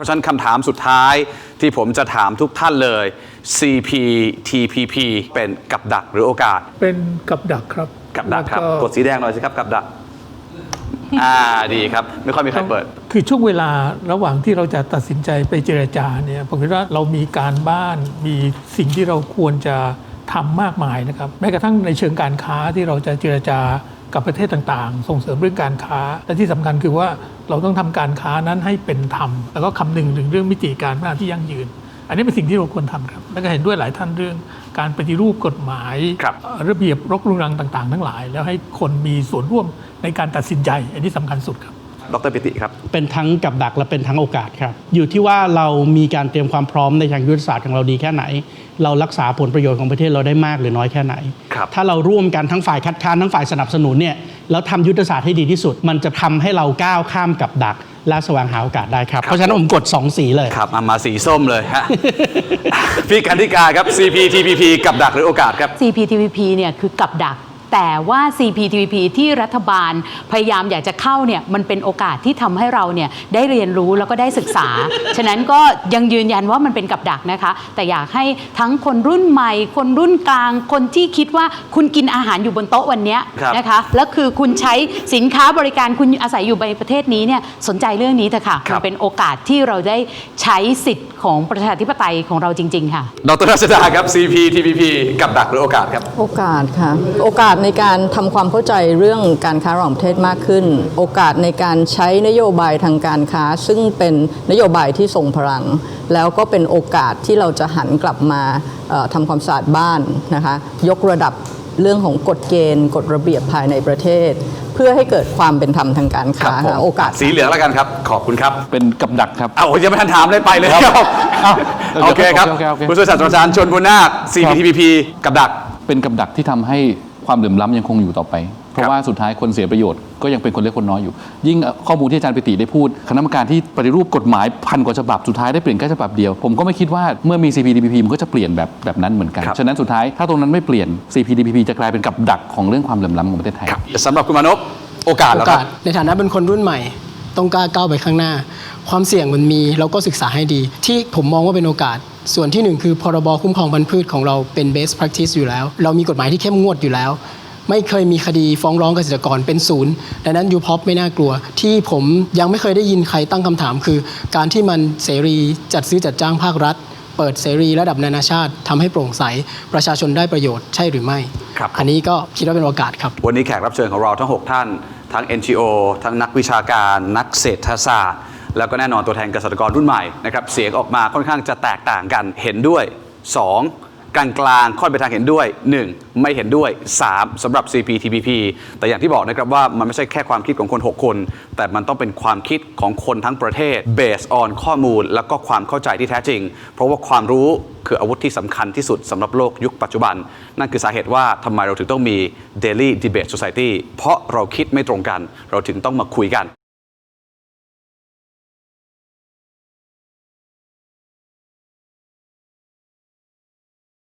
เพราะฉะนั้นคำถามสุดท้ายที่ผมจะถามทุกท่านเลย CPTPP เป็นกับดักหรือโอกาส เป็นกับดักครับ กับดักครับ แล้วกดสีแดงหน่อยสิครับกับดัก อ่าดีครับ ไม่ค่อยมีใครเปิด คือช่วงเวลาระหว่างที่เราจะตัดสินใจไปเจรจาเนี่ยผมคิดว่าเรามีการบ้านมีสิ่งที่เราควรจะทำมากมายนะครับแม้กระทั่งในเชิงการค้าที่เราจะเจรจา กับประเทศต่างๆ ส่งเสริมเรื่องการค้า และที่สำคัญคือว่าเราต้องทำการค้านั้นให้เป็นธรรม แล้วก็คำนึงถึงเรื่องมิติการพัฒนาที่ยั่งยืน อันนี้เป็นสิ่งที่เราควรทำครับ แล้วก็เห็นด้วยหลายท่านเรื่องการปฏิรูปกฎหมายครับเอ่อระเบียบรกรุงรังต่าง ๆ ทั้งหลาย แล้วให้คนมีส่วนร่วมในการตัดสินใจ อันนี้สำคัญสุดครับ ดรปิติครับ เป็นทั้งกับดักและเป็นทั้งโอกาสครับ อยู่ที่ว่าเรามีการเตรียมความพร้อมในทางยุทธศาสตร์ของเราดีแค่ไหน เรารักษาผลประโยชน์ของประเทศเราได้มากหรือน้อยแค่ไหนครับถ้าเราร่วมกันทั้งฝ่ายคัดค้านทั้งฝ่ายสนับสนุนเนี่ยแล้วทำยุทธศาสตร์ให้ดีที่สุด มันจะทำให้เราก้าวข้ามกับดักและแสวงหาโอกาสได้ครับ เพราะฉะนั้นผมกด 2 สีเลยครับมามาสีส้มเลยฮะพี่กันธิกาครับ CPTPP กับดักหรือโอกาสครับ CPTPP เนี่ยคือกับดัก แต่ว่า CPTPP ที่รัฐบาลพยายามอยากจะเข้าเนี่ยมันเป็นโอกาสที่ทำให้เราเนี่ยได้เรียนรู้แล้วก็ได้ศึกษา ฉะนั้นก็ยังยืนยันว่ามันเป็นกับดักนะคะ แต่อยากให้ทั้งคนรุ่นใหม่ คนรุ่นกลาง คนที่คิดว่าคุณกินอาหารอยู่บนโต๊ะวันเนี้ยครับนะคะ แล้วคือคุณใช้สินค้าบริการคุณอาศัยอยู่ในประเทศนี้เนี่ยสนใจเรื่องนี้เถอะค่ะครับมันเป็นโอกาสที่เราได้ใช้สิทธิ์ของประชาธิปไตยของเราจริง ๆ ค่ะ ดรรัชดาครับ CPTPP กับดักหรือโอกาสครับ โอกาสค่ะ โอกาสในการทำความเข้าใจเรื่องการค้าระหว่างประเทศมากขึ้น โอกาสในการใช้นโยบายทางการค้า ซึ่งเป็นนโยบายที่ทรงพลัง แล้วก็เป็นโอกาสที่เราจะหันกลับมาเอ่อทำความสะอาดบ้านนะคะยกระดับเรื่องของกฎเกณฑ์ กฎระเบียบภายในประเทศ เพื่อให้เกิดความเป็นธรรมทางการครับค้าผมค่ะโอกาสสีเหลืองแล้วกันครับ ขอบคุณครับ เป็นกับดักครับเอายังไม่ทันถามเลยไปเลยครับอ้าวโอเคครับโอเคโอเคผู้ช่วยศาสตราจารย์ชนบุญนาค CPTPP กับดักเป็นกับดักที่ทำให้ ความเหลื่อมล้ำยังคงอยู่ต่อไป เพราะว่าสุดท้ายคนเสียประโยชน์ก็ยังเป็นคนเล็กคนน้อยอยู่ ยิ่งข้อมูลที่อาจารย์ปิติได้พูด คณะกรรมการที่ปฏิรูปกฎหมายพันกว่าฉบับสุดท้ายได้เปลี่ยนแค่ฉบับเดียว ผมก็ไม่คิดว่าเมื่อมี CPTPP มันก็จะเปลี่ยนแบบแบบนั้นเหมือนกันครับฉะนั้นสุดท้ายถ้าตรงนั้นไม่เปลี่ยน CPTPP จะกลายเป็นกับดักของเรื่องความเหลื่อมล้ำของประเทศไทยสำหรับคุณมานพโอกาสโอแล้วคการัสบในฐานะเป็นคนรุ่นใหม่ ต้องกล้าก้าวไปข้างหน้า ความเสี่ยงมันมีเราก็ศึกษาให้ดี ที่ผมมองว่าเป็นโอกาส ส่วนที่หนึ่งคือพรบคุ้มครองพันธุ์พืชของเราเป็น best practice อยู่แล้ว เรามีกฎหมายที่เข้มงวดอยู่แล้ว ไม่เคยมีคดีฟ้องร้องเกษตรกรเป็นศูนย์ดังนั้นยูพอปไม่น่ากลัว ที่ผมยังไม่เคยได้ยินใครตั้งคำถาม คือ การที่มันเสรีจัดซื้อจัดจ้างภาครัฐเปิดเสรีระดับนานาชาติทำให้โปร่งใส ประชาชนได้ประโยชน์ใช่หรือไม่ครับอันนี้ก็คิดว่าเป็นโอกาสครับ วันนี้แขกรับเชิญของเราทั้ง 6 ท่าน ทั้ง NGO ทั้งนักวิชาการ นักเศรษฐศาสตร์ แล้วก็แน่นอนตัวแทนเกษตรกรรุ่นใหม่นะครับเสียงออกมาค่อนข้างจะแตกต่างกันเห็นด้วย 2กลางกลางๆค่อยไปทางเห็นด้วย 1 ไม่เห็นด้วย 3สำหรับ CPTPP แต่อย่างที่บอกนะครับว่ามันไม่ใช่แค่ความคิดของคน 6 คน แต่มันต้องเป็นความคิดของคนทั้งประเทศ based on ข้อมูล แล้วก็ความเข้าใจที่แท้จริง เพราะว่าความรู้คืออาวุธที่สำคัญที่สุดสำหรับโลกยุคปัจจุบัน นั่นคือสาเหตุว่าทำไมเราถึงต้องมี Daily Debate Society เพราะเราคิดไม่ตรงกัน เราถึงต้องมาคุยกัน